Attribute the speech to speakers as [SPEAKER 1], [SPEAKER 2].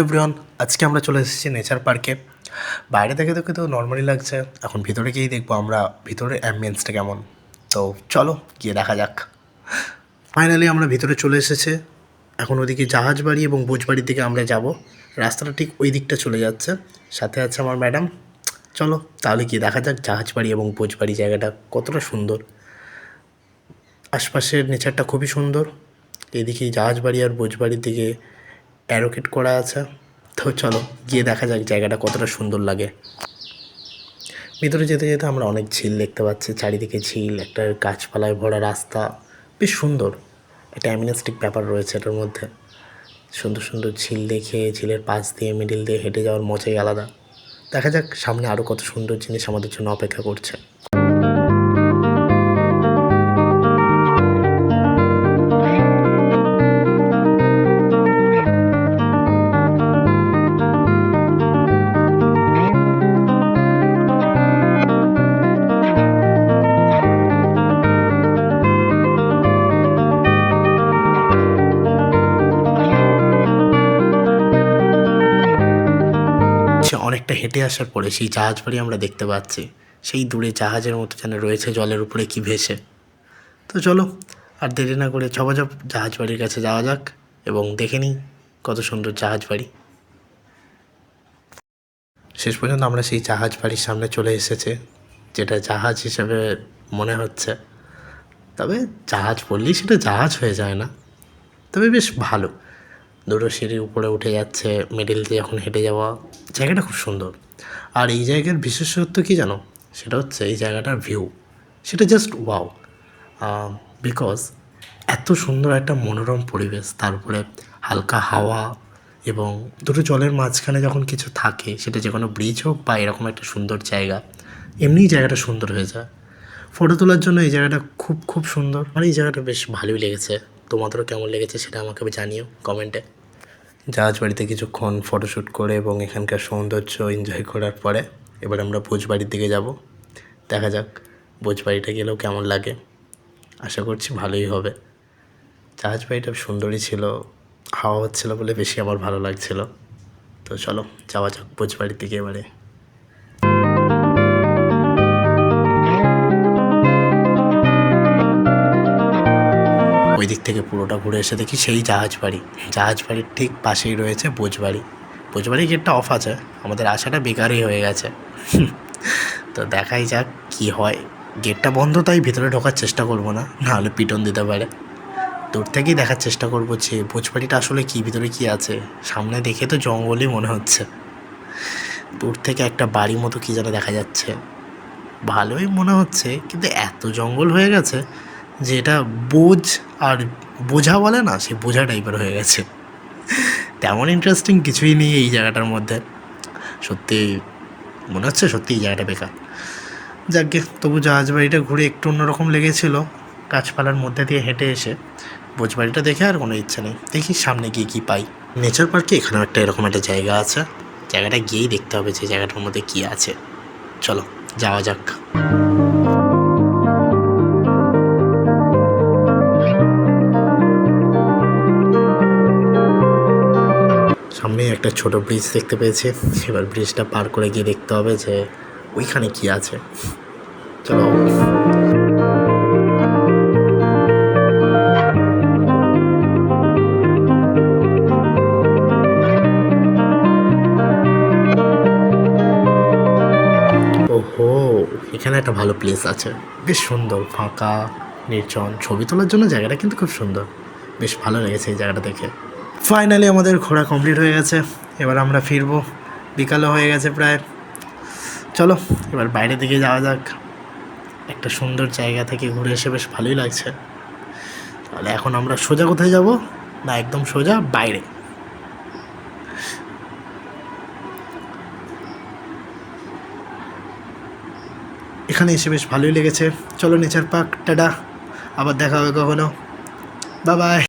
[SPEAKER 1] Everyone, আজকে আমরা চলে এসেছি নেচার পার্কে। বাইরে থেকে তো নর্মালি লাগছে, এখন ভিতরে গিয়েই দেখব আমরা ভিতরের অ্যাম্বিয়েন্সটা কেমন। তো চলো, গিয়ে দেখা যাক। ফাইনালি আমরা ভিতরে চলে এসেছে, এখন ওদিকে জাহাজ বাড়ি এবং বোঝবাড়ির দিকে আমরা যাব। রাস্তাটা ঠিক ওই দিকটা চলে যাচ্ছে, সাথে আছে আমার ম্যাডাম চলো, তাহলে গিয়ে দেখা যাক জাহাজ বাড়ি এবং বোঝবাড়ি জায়গাটা কতটা সুন্দর। আশপাশের নেচারটা খুবই সুন্দর, এদিকে জাহাজ বাড়ি আর বোঝবাড়ির দিকে অ্যারোকেট করা আছে। তো চলো, গিয়ে দেখা যাক জায়গাটা কতটা সুন্দর লাগে। ভিতরে যেতে যেতে আমরা অনেক ঝিল দেখতে পাচ্ছি। চারিদিকে ঝিল, একটা গাছপালায় ভরা রাস্তা। বেশ সুন্দর। একটা অ্যামিনেস্টিক ব্যাপার রয়েছে এটার মধ্যে। সুন্দর সুন্দর ঝিল দেখে, ঝিলের পাশ দিয়ে মিডিল দিয়ে হেঁটে যাওয়ার মজাই আলাদা। দেখা যাক সামনে আরও কত সুন্দর জিনিস আমাদের জন্য অপেক্ষা করছে। অনেকটা হেঁটে আসার পরে সেই জাহাজ বাড়ি আমরা দেখতে পাচ্ছি। সেই দূরে জাহাজের মতো যেন রয়েছে, জলের উপরে কি ভেসে। তো চলো, আর দেরি না করে ঝপাঝপ জাহাজ বাড়ির কাছে যাওয়া যাক এবং দেখে নিই কত সুন্দর জাহাজ বাড়ি। শেষ পর্যন্ত আমরা সেই জাহাজ বাড়ির সামনে চলে এসেছে, যেটা জাহাজ হিসেবে মনে হচ্ছে। তবে জাহাজ পড়লেই সেটা জাহাজ হয়ে যায় না। তবে বেশ ভালো। দুটো সিঁড়ির উপরে উঠে যাচ্ছে মিডিল দিয়ে যখন হেঁটে যাওয়া। জায়গাটা খুব সুন্দর। আর এই জায়গার বিশেষত্ব কী জানো? সেটা হচ্ছে এই জায়গাটার ভিউ সেটা জাস্ট ওয়াও বিকজ এত সুন্দর একটা মনোরম পরিবেশ তারপরে হালকা হাওয়া এবং দুটো জলের মাঝখানে যখন কিছু থাকে, সেটা যে কোনো ব্রিজ হোক বা এরকম একটা সুন্দর জায়গা, এমনিই জায়গাটা সুন্দর হয়ে যায়। ফটো তোলার জন্য এই জায়গাটা খুব খুব সুন্দর। আর এই জায়গাটা বেশ ভালোই লেগেছে। তোমাদেরও কেমন লেগেছে সেটা আমাকে জানিও কমেন্টে। জাহাজ বাড়িতে কিছুক্ষণ ফটোশ্যুট করে এবং এখানকার সৌন্দর্য এনজয় করার পরে এবার আমরা ভোজবাড়ির দিকে যাব। দেখা যাক ভোজবাড়িটা গেলেও কেমন লাগে। আশা করছি ভালোই হবে। জাহাজ বাড়িটা সুন্দরই ছিল, হাওয়া হচ্ছিল বলে বেশি আমার ভালো লাগছিল। তো চলো যাওয়া যাক ভোজবাড়ির দিকে এবারে। ওই দিক থেকে পুরোটা ঘুরে এসে দেখি সেই জাহাজ বাড়ি। জাহাজ বাড়ির ঠিক পাশেই রয়েছে বোঝবাড়ি বোঝবাড়ি গেটটা অফ আছে, আমাদের আশাটা বেকারই হয়ে গেছে। তো দেখাই যাক কি হয়। গেটটা বন্ধ, তাই ভিতরে ঢোকার চেষ্টা করব না, নাহলে পিটন দিতে পারে। দূর থেকেই দেখার চেষ্টা করব যে ভোজবাড়িটা আসলে কি, ভিতরে কি আছে। সামনে দেখে তো জঙ্গলই মনে হচ্ছে। দূর থেকে একটা বাড়ি মতো কি যেন দেখা যাচ্ছে। ভালোই মনে হচ্ছে, কিন্তু এত জঙ্গল হয়ে গেছে। যে এটা বোঝ আর বোঝা বলে না, সে বোঝা টাইপের হয়ে গেছে। তেমন ইন্টারেস্টিং কিছুই নেই এই জায়গাটার মধ্যে। সত্যি, মনে হচ্ছে সত্যি এই জায়গাটা বেকার। যাকে তবু জাহাজ বাড়িটা ঘুরে একটু অন্যরকম লেগেছিল। গাছপালার মধ্যে দিয়ে হেঁটে এসে বোঝবাড়িটা দেখে আর কোনো ইচ্ছা নেই। দেখি সামনে গিয়ে কী পাই। নেচার পার্কে এখানেও একটা এরকম একটা জায়গা আছে। জায়গাটা গিয়েই দেখতে হবে যে জায়গাটার মধ্যে কী আছে। চলো, যাওয়া যাক। সামনে একটা ছোট ব্রিজ দেখতে পেয়েছি। এবার ব্রিজটা পার করে গিয়ে দেখতে হবে যে ওইখানে কি আছে। চলো। ওহো, এখানে একটা ভালো প্লেস আছে। বেশ সুন্দর, ফাঁকা, নির্জন, ছবি তোলার জন্য জায়গাটা কিন্তু খুব সুন্দর। বেশ ভালো লেগেছে এই জায়গাটা দেখে। ফাইনালি আমাদের ঘোরা কমপ্লিট হয়ে গেছে। এবার আমরা ফিরবো। বিকালও হয়ে গেছে প্রায়। চলো, এবার বাইরে দিকে যাওয়া যাক। একটা সুন্দর জায়গা থেকে ঘুরে এসে বেশ ভালোই লাগছে। তাহলে এখন আমরা সোজা কোথায় যাব? না, একদম সোজা বাইরে। এখানে এসে বেশ ভালোই লেগেছে। চলো, নেচার পার্ক, টাটা। আবার দেখা হবে কখনো। Bye bye